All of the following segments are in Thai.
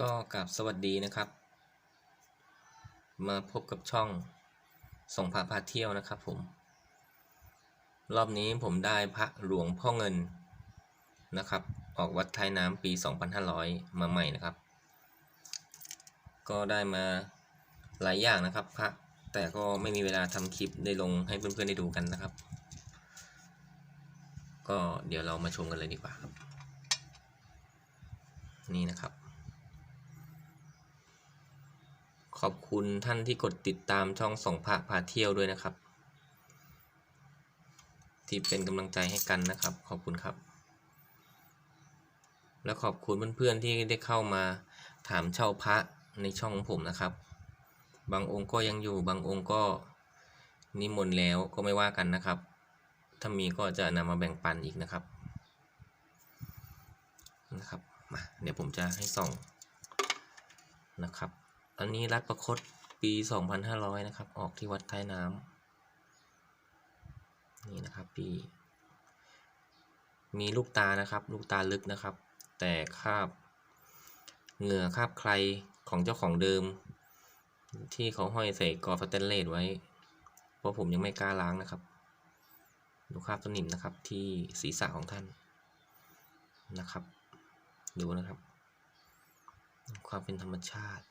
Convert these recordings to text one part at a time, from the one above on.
ก็กราบสวัสดีนะครับ มาพบกับช่องส่งพระพาเที่ยวนะครับผม รอบนี้ผมได้พระหลวงพ่อเงินนะครับ ออกวัดท้ายน้ำปี 2500 มาใหม่นะครับ ก็ได้มาหลายอย่างนะครับพระแต่ก็ไม่มีเวลาทำคลิปได้ลงให้เพื่อนๆได้ดูกันนะครับ ก็เดี๋ยวเรามาชมกันเลยดีกว่าครับ นี่นะครับ ขอบคุณท่านที่กดติดตามช่องส่งพระพาเที่ยวด้วยนะครับ ที่เป็นกำลังใจให้กันนะครับ ขอบคุณครับ และขอบคุณเพื่อนๆที่ได้เข้ามาถามเช่าพระในช่องของผมนะครับ บางองค์ก็ยังอยู่บางองค์ก็นิมนต์แล้วก็ไม่ว่ากันนะครับ ถ้ามีก็จะนำมาแบ่งปันอีกนะครับนะครับมาเดี๋ยวผมจะให้ส่องนะครับ อันนี้รัดประคตปี 2500 นะครับ ออกที่วัดท้ายน้ำนี่นะครับปี มีลูกตานะครับ ลูกตาลึกนะครับ แต่คาบเหงื่อคาบใครของเจ้าของเดิม ที่เขาห้อยใส่กอร์ฟเตนเลสไว้ เพราะผมยังไม่กล้าล้างนะครับ ดูคราบสนิมนะครับที่ศีรษะของท่านนะครับ ดูนะครับ ความเป็นธรรมชาติ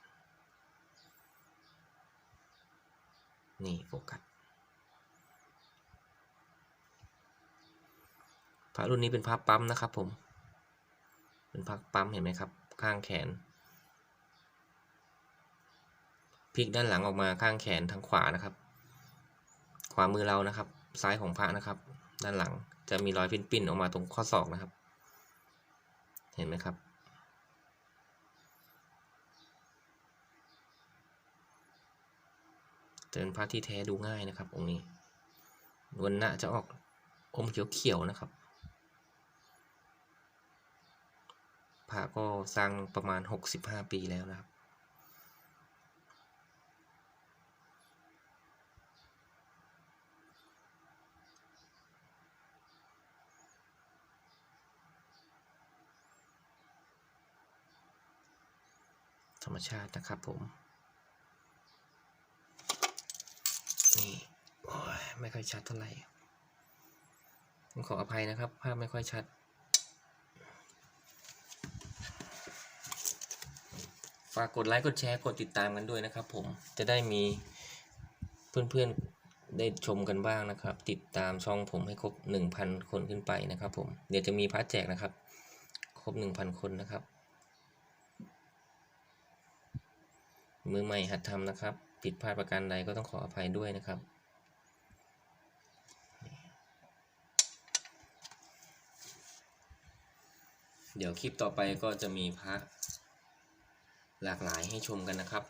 นี่โฟกัสพระรุ่นนี้เป็นพระปั๊มนะครับ ผม เป็นพระปั๊มเห็นไหมครับ ข้างแขนพลิกด้านหลังออกมาข้างแขนทางขวานะครับ ขวามือเรานะครับ ซ้ายของพระนะครับ ด้านหลังจะมีรอยปิ้นๆออกมาตรงข้อศอกนะครับ เห็นไหมครับ จะเป็นพระที่แท้ดูง่ายนะครับ องค์นี้วันหน้าจะออกอมเขียวๆนะครับพระก็สร้างประมาณ 65 ปีแล้วนะครับ ธรรมชาตินะครับผม นี่โอ้ย ไม่ค่อยชัดเท่าไหร่ขออภัยนะครับ ภาพไม่ค่อยชัด ฝากกดไลค์กดแชร์กดติดตามกันด้วยนะครับ ผมจะได้มีเพื่อนๆได้ชมกันบ้างนะครับ ติดตามช่องผมให้ครบ 1,000 คนขึ้นไปนะครับผมเดี๋ยวจะมีพาร์ทแจกนะครับ ครบ 1,000 คนนะครับ มือใหม่หัดทำนะครับ ผิดพลาดประการใดก็ต้องขออภัยด้วยนะครับ เดี๋ยวคลิปต่อไปก็จะมีพระหลากหลายให้ชมกันนะครับ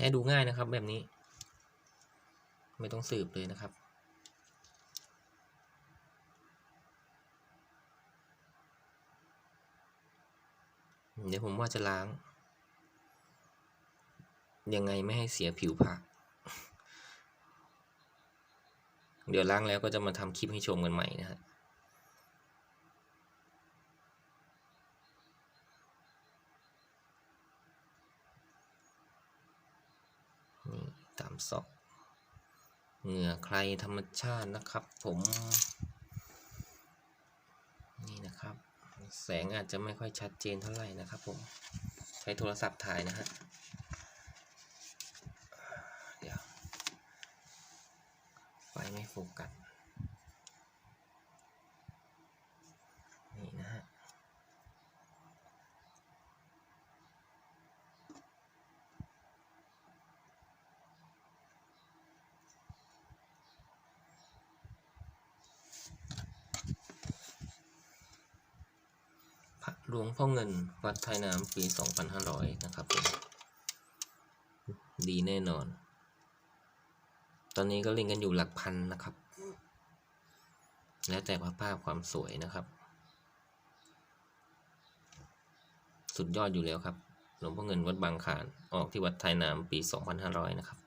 แท้ดูง่ายนะครับแบบนี้ ไม่ต้องสืบเลยนะครับเดี๋ยวผมว่าจะล้าง ยังไงไม่ให้เสียผิวผัก เดี๋ยวล้างแล้วก็จะมาทำคลิปให้ชมกันใหม่นะฮะ นี่ ศอกเหงื่อใครธรรมชาตินะครับ ผม นี่นะครับ แสงอาจจะไม่ค่อยชัดเจนเท่าไหร่นะครับผม ใช้โทรศัพท์ถ่ายนะฮะเดี๋ยว ไฟไม่โฟกัส นี่นะฮะ พระ หลวงพ่อเงินวัดไทยน้ำปี 2500 นะครับผมดีแน่นอน ตอนนี้ก็เล่นกันอยู่หลักพันนะครับ แล้วแต่ภาพความสวยนะครับ สุดยอดอยู่แล้วครับ หลวงพ่อเงินวัดบางขาน ออกที่วัดไทยนามปี 2500 นะครับ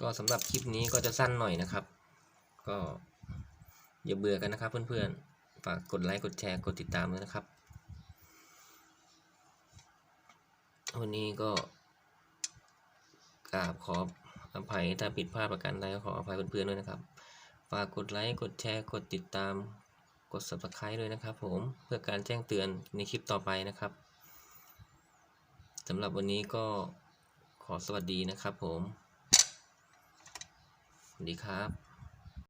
ก็สำหรับคลิปนี้ก็จะสั้นหน่อยนะครับ ก็อย่าเบื่อกันนะครับเพื่อนๆ ฝากกดไลค์กดแชร์กดติดตามด้วยนะครับ วันนี้ก็กราบขออภัยถ้าผิดพลาดประการใดก็ขออภัยเพื่อนๆด้วยนะครับ ฝากกดไลค์กดแชร์กดติดตามกด subscribe ด้วยนะครับผมเพื่อการแจ้งเตือนในคลิปต่อไปนะครับสำหรับวันนี้ก็ขอสวัสดีนะครับผม สวัสดีครับ